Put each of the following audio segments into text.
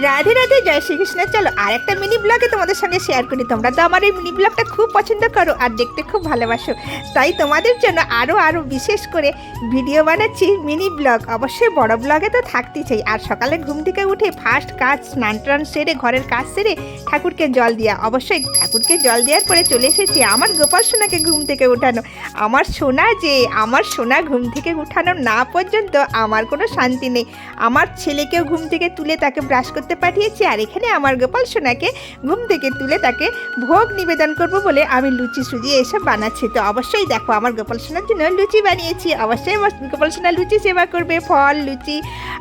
রাধে রাধে, জয় শ্রীকৃষ্ণ। চলো আর একটা মিনি ব্লগে তোমাদের সঙ্গে শেয়ার করি। তোমরা তো আমার এই মিনি ব্লগটা খুব পছন্দ করো আর দেখতে খুব ভালোবাসো। তাই তোমাদের জন্য আরও আরও বিশেষ করে ভিডিও বানাচ্ছি মিনি ব্লগ অবশ্যই বড় ব্লগে তো থাকতেই চাই। আর সকালে ঘুম থেকে উঠে ফার্স্ট কাজ, স্নান টান সেরে, ঘরের কাজ সেরে ঠাকুরকে জল দেওয়া অবশ্যই ঠাকুরকে জল দেওয়ার পরে চলে এসেছি আমার গোপাল সোনাকে ঘুম থেকে উঠানো। আমার সোনা যে, আমার সোনা ঘুম থেকে উঠানো না পর্যন্ত আমার কোনো শান্তি নেই। আমার ছেলেকেও ঘুম থেকে তুলে তাকে ব্রাশ করতে পাঠিয়েছি আর এখানে আমার গোপাল সোনাকে ঘুম থেকে তুলে তাকে ভোগ নিবেদন করব বলে আমি লুচি সুজি এসব বানাচ্ছি। তো অবশ্যই দেখো, আমার গোপাল সোনার জন্য লুচি বানিয়েছি। অবশ্যই গোপাল সোনা লুচি সেবা করবে, ফল, লুচি।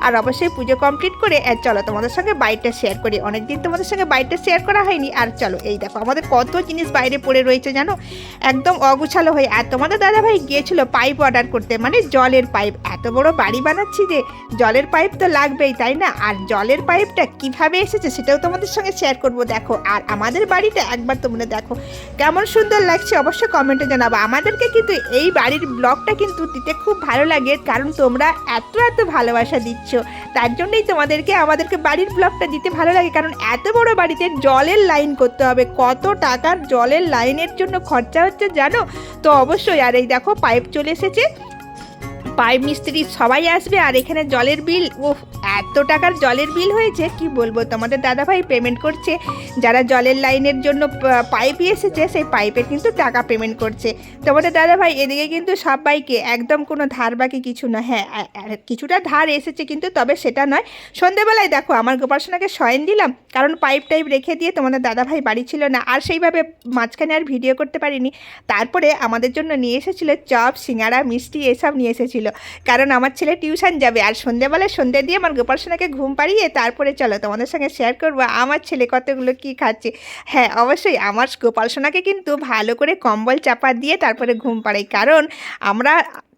আর অবশ্যই পুজো কমপ্লিট করে চলো তোমাদের সঙ্গে বাড়িটা শেয়ার করি। অনেকদিন তোমাদের সঙ্গে বাড়িটা শেয়ার করা হয়নি। আর চলো, এই দেখো, আমাদের কত জিনিস বাইরে পড়ে রয়েছে জানো? একদম অগুছালো হয়ে, আর তোমাদের দাদাভাই গিয়েছিল পাইপ অর্ডার করতে মানে জলের পাইপ এত বড় বাড়ি বানাচ্ছি যে, জলের পাইপ তো লাগবেই, তাই না? আর জলের পাইপটা কীভাবে এসেছে সেটাও তোমাদের সঙ্গে শেয়ার করব, দেখো। আর আমাদের বাড়িটা একবার তোমরা দেখো। কেমন সুন্দর লাগছে অবশ্যই কমেন্টে জানাব। আমাদেরকে কিন্তু এই বাড়ির ব্লগটা কিন্তু দিতে খুব ভালো লাগে, কারণ তোমরা এত এত ভালোবাসা দিচ্ছ। তার জন্যই তোমাদেরকে, আমাদেরকে বাড়ির ব্লগটা দিতে ভালো লাগে, কারণ এত বড় বাড়িতে জলের লাইন করতে হবে। কত টাকার জলের লাইনের জন্য খরচা হচ্ছে জানো? তো অবশ্যই, আর এই দেখো পাইপ চলে এসেছে। পাইপ মিস্ত্রি সবাই আসবে আর এখানে জলের বিল ও এত টাকার জলের বিল হয়েছে, কি বলব? তোমাদের দাদাভাই পেমেন্ট করছে। যারা জলের লাইনের জন্য পাইপ এসেছে, সেই পাইপের কিন্তু টাকা পেমেন্ট করছে। তোমাদের দাদাভাই, এদিকে কিন্তু সবাইকে, একদম কোনো ধার বাকি কিছু না হ্যাঁ কিছুটা ধার এসেছে কিন্তু, তবে সেটা নয়। সন্ধেবেলায় দেখো, আমার গোপালসোনাকে শয়ন দিলাম, কারণ পাইপ টাইপ রেখে দিয়ে তোমাদের দাদাভাই বাড়ি ছিল না, আর সেইভাবে মাঝখানে আর ভিডিও করতে পারিনি। তারপরে আমাদের জন্য নিয়ে এসেছিল চপ সিঙ্গাড়া মিষ্টি, এসব নিয়ে এসেছিল কারণ আমার ছেলে টিউশন যাবে আর সন্ধেবেলায় সন্ধ্যে দিয়ে আমার গোপাল সোনাকে ঘুম পাড়িয়ে তারপরে চলো তোমাদের সঙ্গে শেয়ার করব আমার ছেলে কতগুলো কি খাচ্ছে। হ্যাঁ অবশ্যই আমার গোপাল সোনাকে কিন্তু ভালো করে কম্বল চাপা দিয়ে তারপরে ঘুম পাড়াই। কারণ আমরা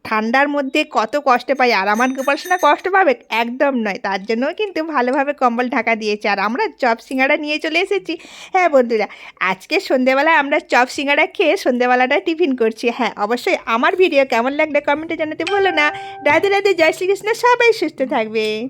ঠান্ডার মধ্যে কত কষ্ট পাই, আর আমার গোপাল সোনা কষ্ট পাবে? একদম নয়। তার জন্য কিন্তু ভালোভাবে কম্বল ঢাকা দিয়েছে। আর আমরা চপ সিঙ্গাড়া নিয়ে চলে এসেছি। হ্যাঁ বন্ধুরা, আজকে সন্ধেবেলায় আমরা চপ সিঙ্গাড়া খেয়ে সন্ধেবেলাটা টিফিন করছি। হ্যাঁ অবশ্যই আমার ভিডিও কেমন লাগলে কমেন্টে জানাতে বলো না। রাধে রাধে, জয় শ্রীকৃষ্ণ, সবাই সুস্থ থাকবে।